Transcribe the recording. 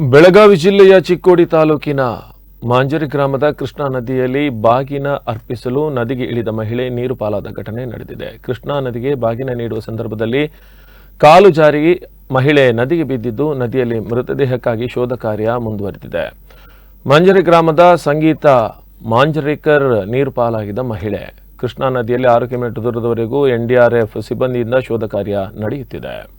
ಬೆಳಗಾವಿ ಜಿಲ್ಲೆಯ ಚಿಕ್ಕೋಡಿ ತಾಲೂಕಿನ ಮಾಂಜರಿ ಗ್ರಾಮದ ಕೃಷ್ಣಾ ನದಿಯಲ್ಲಿ ಬಾಗಿನ ಅರ್ಪಿಸಲು ನದಿಗೆ ಇಳಿದ ಮಹಿಳೆ ನೀರು ಪಾಲಾದ ಘಟನೆ ನಡೆದಿದೆ. ಕೃಷ್ಣಾ ನದಿಗೆ ಬಾಗಿನ ನೀಡುವ ಸಂದರ್ಭದಲ್ಲಿ ಕಾಲು ಜಾರಿ ಮಹಿಳೆ ನದಿಗೆ ಬಿದ್ದಿದ್ದು, ನದಿಯಲ್ಲಿ ಮೃತದೇಹಕ್ಕಾಗಿ ಶೋಧ ಕಾರ್ಯ ಮುಂದುವರೆದಿದೆ. ಮಾಂಜರಿ ಗ್ರಾಮದ ಸಂಗೀತ ಮಾಂಜರೇಕರ್ ನೀರು ಪಾಲಾಗಿದ್ದ ಮಹಿಳೆ. ಕೃಷ್ಣಾ ನದಿಯಲ್ಲಿ ಆರು ಕಿಲೋಮೀಟರ್ ದೂರದವರೆಗೂ ಎನ್ಡಿಆರ್ಎಫ್ ಸಿಬ್ಬಂದಿಯಿಂದ ಶೋಧ ಕಾರ್ಯ ನಡೆಯುತ್ತಿದೆ.